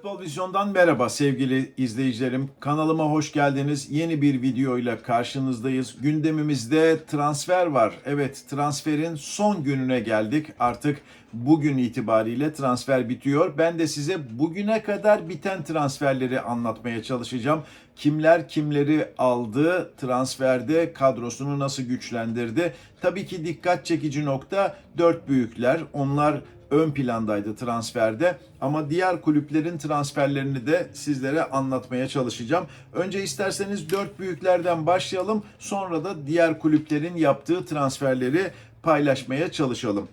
futbol vizyon Futbol Vizyon'dan merhaba sevgili izleyicilerim. Kanalıma hoş geldiniz. Yeni bir videoyla karşınızdayız. Gündemimizde transfer var. Evet transferin son gününe geldik. Artık bugün itibariyle transfer bitiyor. Ben de size bugüne kadar biten transferleri anlatmaya çalışacağım. Kimler kimleri aldı, transferde kadrosunu nasıl güçlendirdi? Tabii ki dikkat çekici nokta dört büyükler. Onlar ön plandaydı transferde ama diğer kulüplerin transferlerini de sizlere anlatmaya çalışacağım. Önce isterseniz dört büyüklerden başlayalım sonra da diğer kulüplerin yaptığı transferleri paylaşmaya çalışalım.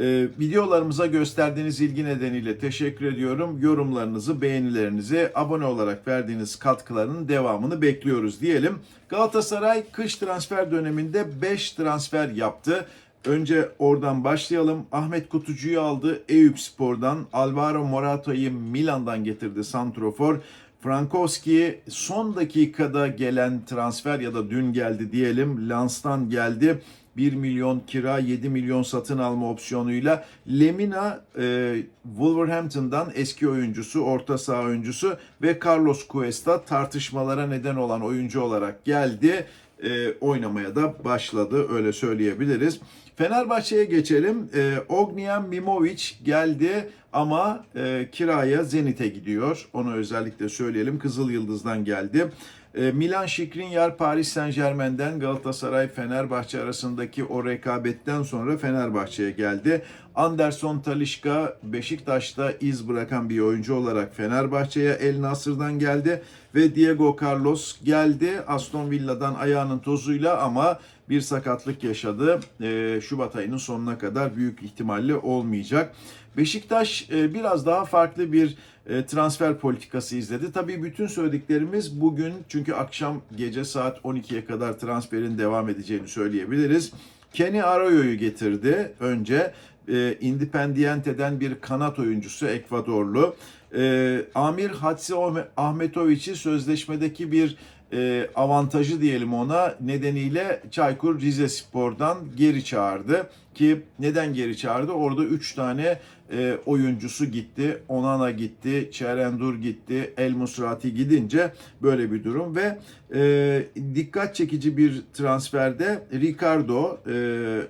Ee, videolarımıza gösterdiğiniz ilgi nedeniyle teşekkür ediyorum. Yorumlarınızı, beğenilerinizi, abone olarak verdiğiniz katkıların devamını bekliyoruz diyelim. Galatasaray kış transfer döneminde 5 transfer yaptı. Önce oradan başlayalım. Ahmet Kutucu'yu aldı Eyüp Spor'dan. Alvaro Morata'yı Milan'dan getirdi Santrofor. Frankowski son dakikada gelen transfer ya da dün geldi diyelim. Lans'tan geldi. 1 milyon kira 7 milyon satın alma opsiyonuyla Lemina e, Wolverhampton'dan eski oyuncusu, orta saha oyuncusu ve Carlos Cuesta tartışmalara neden olan oyuncu olarak geldi. E, oynamaya da başladı öyle söyleyebiliriz. Fenerbahçe'ye geçelim. E, Ognjen Mimovic geldi ama e, kiraya Zenit'e gidiyor. Onu özellikle söyleyelim. Kızıl Yıldız'dan geldi. E, Milan Skriniar Paris Saint Germain'den Galatasaray Fenerbahçe arasındaki o rekabetten sonra Fenerbahçe'ye geldi. Anderson Talişka Beşiktaş'ta iz bırakan bir oyuncu olarak Fenerbahçe'ye El Nasır'dan geldi ve Diego Carlos geldi Aston Villa'dan ayağının tozuyla ama bir sakatlık yaşadı. E, Şubat ayının sonuna kadar büyük ihtimalle olmayacak. Beşiktaş e, biraz daha farklı bir e, transfer politikası izledi. Tabii bütün söylediklerimiz bugün çünkü akşam gece saat 12'ye kadar transferin devam edeceğini söyleyebiliriz. Kenny Arroyo'yu getirdi önce. E, Independiente'den bir kanat oyuncusu Ekvadorlu. E, Amir Hatsi Ahmetovic'i sözleşmedeki bir e, avantajı diyelim ona nedeniyle Çaykur Rizespor'dan geri çağırdı. Ki neden geri çağırdı? Orada 3 tane e, oyuncusu gitti. Onana gitti, Çerendur gitti, El Musrati gidince böyle bir durum ve e, dikkat çekici bir transferde Ricardo, e,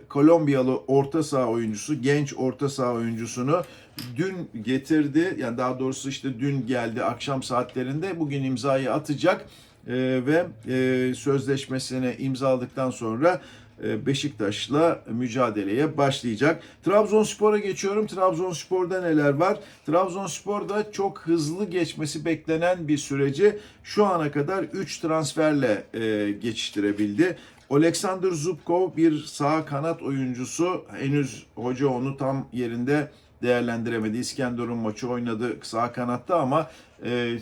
Kolombiyalı orta saha oyuncusu, genç orta saha oyuncusunu dün getirdi. Yani daha doğrusu işte dün geldi akşam saatlerinde bugün imzayı atacak ve e, sözleşmesini imzaladıktan sonra e, Beşiktaş'la mücadeleye başlayacak. Trabzonspor'a geçiyorum. Trabzonspor'da neler var? Trabzonspor'da çok hızlı geçmesi beklenen bir süreci şu ana kadar 3 transferle e, geçiştirebildi. Alexander Zubkov bir sağ kanat oyuncusu. Henüz hoca onu tam yerinde değerlendiremedi. İskenderun maçı oynadı sağ kanatta ama e,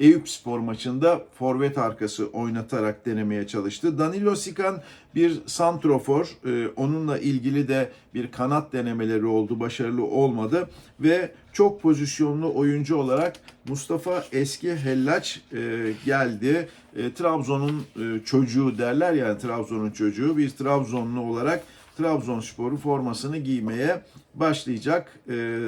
Eyüp Spor maçında forvet arkası oynatarak denemeye çalıştı. Danilo Sikan bir santrofor. E, onunla ilgili de bir kanat denemeleri oldu. Başarılı olmadı. Ve çok pozisyonlu oyuncu olarak Mustafa Eski Hellaç e, geldi. E, Trabzon'un e, çocuğu derler yani Trabzon'un çocuğu. Bir Trabzonlu olarak Trabzonspor'u formasını giymeye başlayacak. Ee,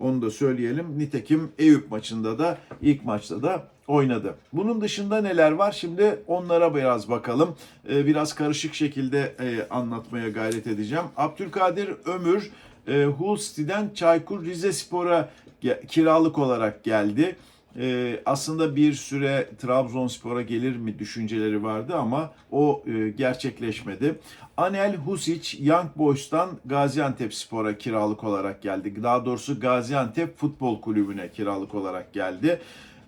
onu da söyleyelim. Nitekim Eyüp maçında da ilk maçta da oynadı. Bunun dışında neler var? Şimdi onlara biraz bakalım. Ee, biraz karışık şekilde e, anlatmaya gayret edeceğim. Abdülkadir Ömür e, Hull City'den Çaykur Rizespor'a kiralık olarak geldi. Ee, aslında bir süre Trabzonspor'a gelir mi düşünceleri vardı ama o e, gerçekleşmedi. Anel Husic Young Boys'tan Gaziantep Spor'a kiralık olarak geldi. Daha doğrusu Gaziantep Futbol Kulübü'ne kiralık olarak geldi.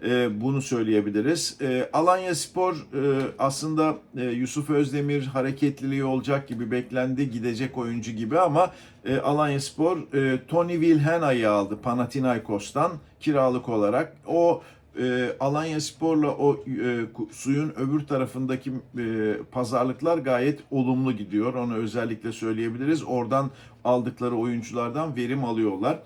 E, bunu söyleyebiliriz. E, Alanya Spor e, aslında e, Yusuf Özdemir hareketliliği olacak gibi beklendi gidecek oyuncu gibi ama e, Alanya Spor e, Tony Wilhena'yı aldı Panathinaikos'tan kiralık olarak. O e, Alanya Spor'la o e, suyun öbür tarafındaki e, pazarlıklar gayet olumlu gidiyor. Onu özellikle söyleyebiliriz. Oradan aldıkları oyunculardan verim alıyorlar.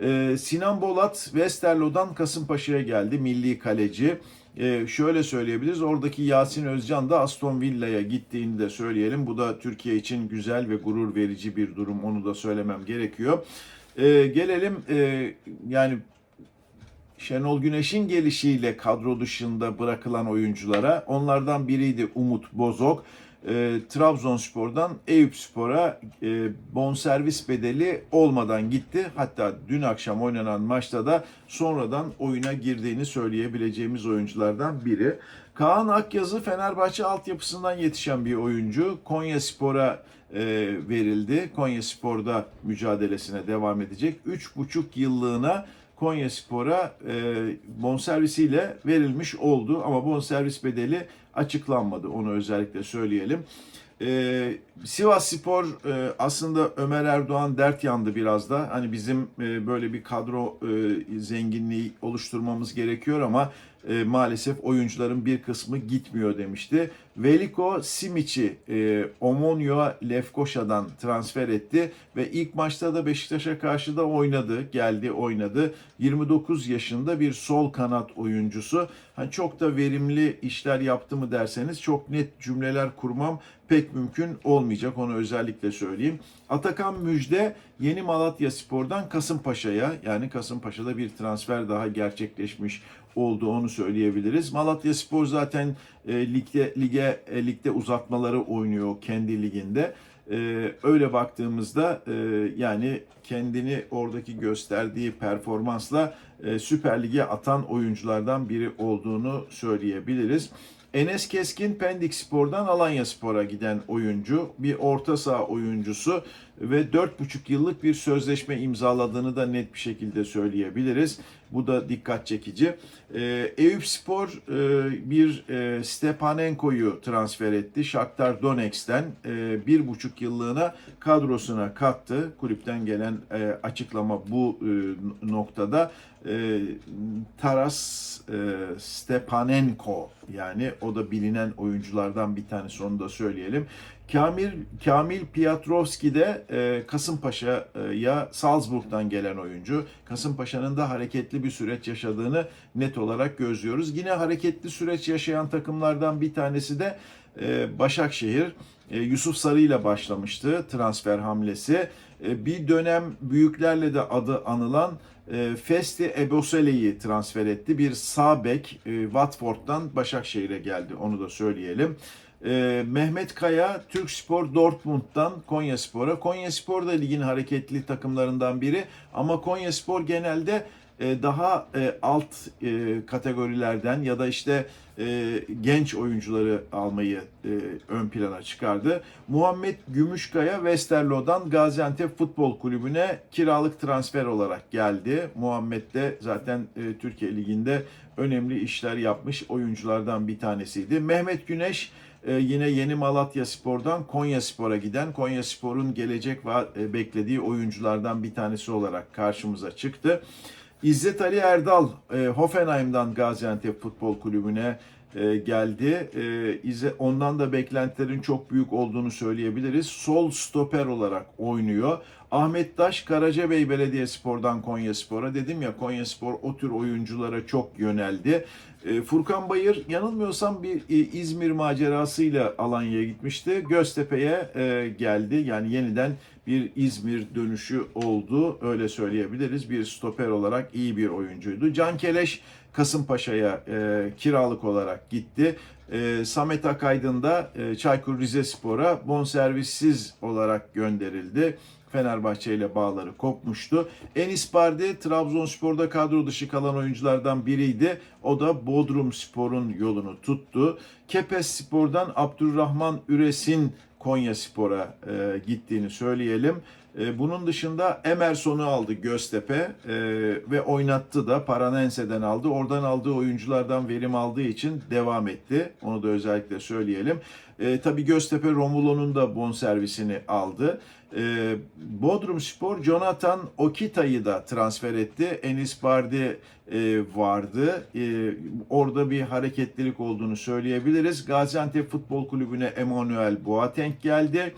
E, Sinan Bolat Westerlo'dan Kasımpaşa'ya geldi. Milli kaleci. E, şöyle söyleyebiliriz. Oradaki Yasin Özcan da Aston Villa'ya gittiğini de söyleyelim. Bu da Türkiye için güzel ve gurur verici bir durum. Onu da söylemem gerekiyor. E, gelelim e, yani Şenol Güneş'in gelişiyle kadro dışında bırakılan oyunculara onlardan biriydi Umut Bozok. E, Trabzonspor'dan Eyüpspor'a e, bonservis bedeli olmadan gitti. Hatta dün akşam oynanan maçta da sonradan oyuna girdiğini söyleyebileceğimiz oyunculardan biri. Kaan Akyazı Fenerbahçe altyapısından yetişen bir oyuncu. Konya Spor'a e, verildi. Konya Spor'da mücadelesine devam edecek. 3,5 yıllığına Konya Spor'a e, bonservisiyle verilmiş oldu ama bonservis bedeli açıklanmadı. Onu özellikle söyleyelim. E, Sivas Spor e, aslında Ömer Erdoğan dert yandı biraz da. Hani bizim e, böyle bir kadro e, zenginliği oluşturmamız gerekiyor ama e, maalesef oyuncuların bir kısmı gitmiyor demişti. Veliko Simiç'i e, Omonio Lefkoşa'dan transfer etti ve ilk maçta da Beşiktaş'a karşı da oynadı, geldi oynadı. 29 yaşında bir sol kanat oyuncusu. Hani çok da verimli işler yaptı mı derseniz çok net cümleler kurmam pek mümkün olmayacak. Onu özellikle söyleyeyim. Atakan Müjde Yeni Malatya Spor'dan Kasımpaşa'ya yani Kasımpaşa'da bir transfer daha gerçekleşmiş oldu onu söyleyebiliriz. Malatya Spor zaten e, ligde lige e, ligde uzatmaları oynuyor kendi liginde. E, öyle baktığımızda e, yani kendini oradaki gösterdiği performansla e, Süper Lig'e atan oyunculardan biri olduğunu söyleyebiliriz. Enes Keskin Pendik Spor'dan Alanya Spor'a giden oyuncu, bir orta saha oyuncusu ve 4,5 yıllık bir sözleşme imzaladığını da net bir şekilde söyleyebiliriz. Bu da dikkat çekici. Ee, Eyüp Spor e, bir e, Stepanenko'yu transfer etti. Shakhtar Donetsk'ten e, bir buçuk yıllığına kadrosuna kattı. Kulüpten gelen e, açıklama bu e, noktada. E, Taras e, Stepanenko yani o da bilinen oyunculardan bir tanesi onu da söyleyelim. Kamil Kamil Piotrowski de e, Kasımpaşa'ya Salzburg'dan gelen oyuncu. Kasımpaşa'nın da hareketli bir süreç yaşadığını net olarak gözlüyoruz. Yine hareketli süreç yaşayan takımlardan bir tanesi de e, Başakşehir. E, Yusuf Sarı ile başlamıştı transfer hamlesi. E, bir dönem büyüklerle de adı anılan e, Festi Ebosele'yi transfer etti. Bir sağ bek e, Watford'dan Başakşehir'e geldi. Onu da söyleyelim. E, Mehmet Kaya Türk Spor Dortmund'dan Konya Spor'a. Konya Spor da ligin hareketli takımlarından biri ama Konya Spor genelde e, daha e, alt e, kategorilerden ya da işte genç oyuncuları almayı ön plana çıkardı. Muhammed Gümüşkaya Westerlo'dan Gaziantep Futbol Kulübü'ne kiralık transfer olarak geldi. Muhammed de zaten Türkiye Ligi'nde önemli işler yapmış oyunculardan bir tanesiydi. Mehmet Güneş e, yine Yeni Malatya Spor'dan Konya Spor'a giden Konya Spor'un gelecek ve beklediği oyunculardan bir tanesi olarak karşımıza çıktı. İzzet Ali Erdal e, Hoffenheim'dan Gaziantep Futbol Kulübü'ne e, geldi. E, ondan da beklentilerin çok büyük olduğunu söyleyebiliriz. Sol stoper olarak oynuyor. Ahmet Taş Karacabey Belediyespor'dan Konya Spor'a dedim ya Konya Spor o tür oyunculara çok yöneldi. E, Furkan Bayır yanılmıyorsam bir e, İzmir macerasıyla Alanya'ya gitmişti. Göztepe'ye e, geldi. Yani yeniden bir İzmir dönüşü oldu. Öyle söyleyebiliriz. Bir stoper olarak iyi bir oyuncuydu. Can Keleş Kasımpaşa'ya e, kiralık olarak gitti. E, Samet Akaydın da e, Çaykur Rizespor'a bonservissiz olarak gönderildi. Fenerbahçe ile bağları kopmuştu. Enis Bardi Trabzonspor'da kadro dışı kalan oyunculardan biriydi. O da Bodrum Spor'un yolunu tuttu. Kepes Spor'dan Abdurrahman Üres'in Konya Spor'a e, gittiğini söyleyelim. E, bunun dışında Emerson'u aldı Göztepe e, ve oynattı da Paranense'den aldı. Oradan aldığı oyunculardan verim aldığı için devam etti. Onu da özellikle söyleyelim. E, tabii Göztepe Romulo'nun da bonservisini aldı. E, Bodrum Spor Jonathan Okita'yı da transfer etti. Enis Bardi e, vardı. E, orada bir hareketlilik olduğunu söyleyebiliriz. Gaziantep Futbol Kulübü'ne Emmanuel Boateng geldi.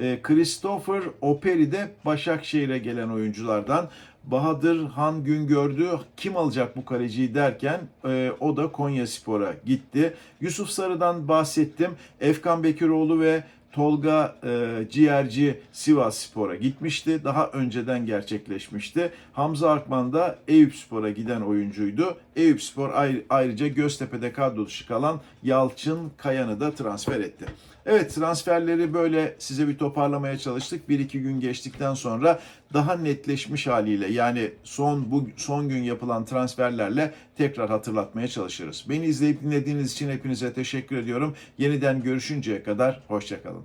E, Christopher Operi de Başakşehir'e gelen oyunculardan. Bahadır Han Güngördü kim alacak bu kaleciyi derken e, o da Konya Spor'a gitti. Yusuf Sarı'dan bahsettim. Efkan Bekiroğlu ve Tolga e, Ciğerci Sivas Spor'a gitmişti. Daha önceden gerçekleşmişti. Hamza Akman da Eyüp Spor'a giden oyuncuydu. Eyüp Spor ayr- ayrıca Göztepe'de kadro dışı kalan Yalçın Kayan'ı da transfer etti. Evet transferleri böyle size bir toparlamaya çalıştık. Bir iki gün geçtikten sonra daha netleşmiş haliyle yani son bu son gün yapılan transferlerle tekrar hatırlatmaya çalışırız. Beni izleyip dinlediğiniz için hepinize teşekkür ediyorum. Yeniden görüşünceye kadar hoşçakalın.